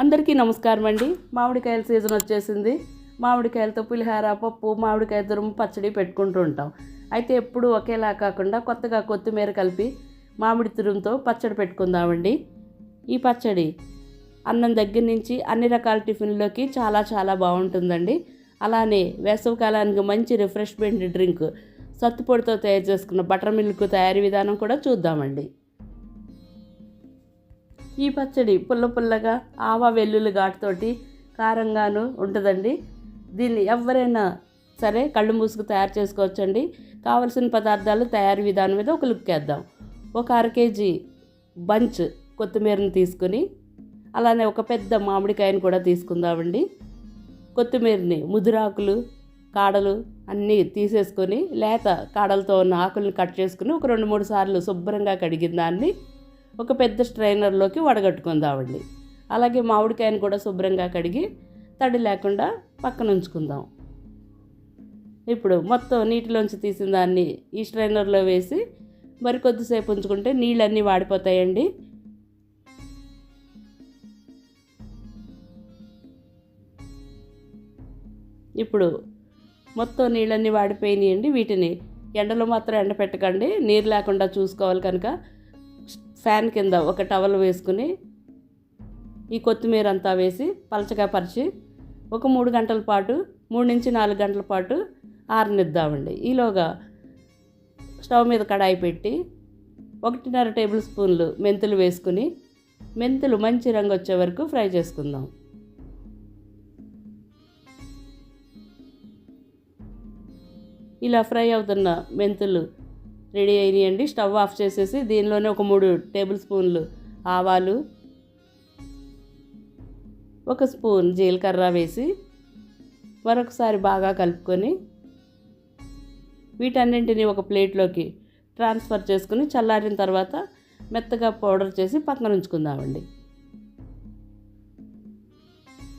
అందరికీ నమస్కారం అండి. మామిడికాయల సీజన్ వచ్చేసింది. మామిడికాయలతో పులిహార పప్పు మామిడికాయ తురుము పచ్చడి పెట్టుకుంటూ ఉంటాం. అయితే ఎప్పుడు ఒకేలా కాకుండా కొత్తగా కొత్తిమీర కలిపి మామిడి తురుముతో పచ్చడి పెట్టుకుందామండి. ఈ పచ్చడి అన్నం దగ్గర నుంచి అన్ని రకాల టిఫిన్లోకి చాలా చాలా బాగుంటుందండి. అలానే వేసవికాలానికి మంచి రిఫ్రెష్మెంట్ డ్రింక్ సత్తుపొడితో తయారు చేసుకున్న బటర్ మిల్క్ తయారీ విధానం కూడా చూద్దామండి. ఈ పచ్చడి పుల్ల పుల్లగా ఆవా వెల్లుల్లి ఘాటుతోటి కారంగాను ఉంటుందండి. దీన్ని ఎవరైనా సరే కళ్ళు మూసుకు తయారు చేసుకోవచ్చండి. కావలసిన పదార్థాలు తయారీ విధానం మీద ఒక లుక్ వేద్దాం. ఒక అర కేజీ బంచ్ కొత్తిమీరని తీసుకుని అలానే ఒక పెద్ద మామిడికాయను కూడా తీసుకుందామండి. కొత్తిమీరని ముదురాకులు కాడలు అన్నీ తీసేసుకొని లేత కాడలతో ఉన్న ఆకులను కట్ చేసుకుని ఒక రెండు మూడు సార్లు శుభ్రంగా కడిగిన దాన్ని ఒక పెద్ద స్ట్రైనర్లోకి వడగట్టుకుందామండి. అలాగే మామిడికాయను కూడా శుభ్రంగా కడిగి తడి లేకుండా పక్కన ఉంచుకుందాం. ఇప్పుడు మొత్తం నీటిలోంచి తీసిన దాన్ని ఈ స్ట్రైనర్లో వేసి మరి కొద్దిసేపు ఉంచుకుంటే నీళ్ళన్నీ వాడిపోతాయండి. ఇప్పుడు మొత్తం నీళ్ళన్నీ వాడిపోయినాయండి. వీటిని ఎండలో మాత్రం ఎండ పెట్టకండి నీరు లేకుండా చూసుకోవాలి కనుక. ఫ్యాన్ కింద ఒక టవల్ వేసుకుని ఈ కొత్తిమీర అంతా వేసి పలచగా పరిచి ఒక మూడు గంటల పాటు మూడు నుంచి నాలుగు గంటల పాటు ఆరనిద్దామండి. ఈలోగా స్టవ్ మీద కడాయి పెట్టి ఒకటిన్నర టేబుల్ స్పూన్లు మెంతులు వేసుకుని మెంతులు మంచి రంగు వచ్చే వరకు ఫ్రై చేసుకుందాం. ఇలా ఫ్రై అవుతున్న మెంతులు రెడీ అయినాయండి. స్టవ్ ఆఫ్ చేసేసి దీనిలోనే ఒక మూడు టేబుల్ స్పూన్లు ఆవాలు ఒక స్పూన్ జీలకర్ర వేసి మరొకసారి బాగా కలుపుకొని వీటన్నింటినీ ఒక ప్లేట్లోకి ట్రాన్స్ఫర్ చేసుకుని చల్లారిన తర్వాత మెత్తగా పౌడర్ చేసి పక్కన ఉంచుకుందామండి.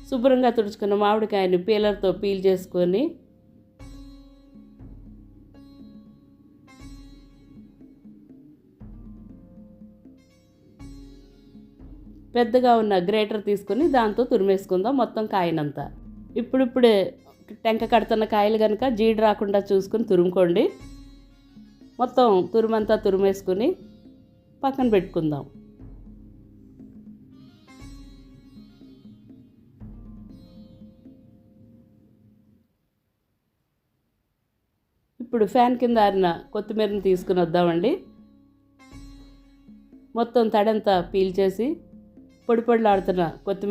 శుభ్రంగా తుడుచుకున్న మామిడికాయని పీలర్తో పీల్ చేసుకొని పెద్దగా ఉన్న గ్రేటర్ తీసుకొని దాంతో తురిమేసుకుందాం మొత్తం కాయనంతా. ఇప్పుడిప్పుడే టెంక కడుతున్న కాయలు కనుక జీడి రాకుండా చూసుకుని తురుముకోండి. మొత్తం తురుమంతా తురిమేసుకుని పక్కన పెట్టుకుందాం. ఇప్పుడు ఫ్యాన్ కింద ఆరిన కొత్తిమీరని తీసుకుని వద్దామండి. మొత్తం తడంతా పీల్ చేసి పొడి పొడిలాడుతున్న కొత్తిమీర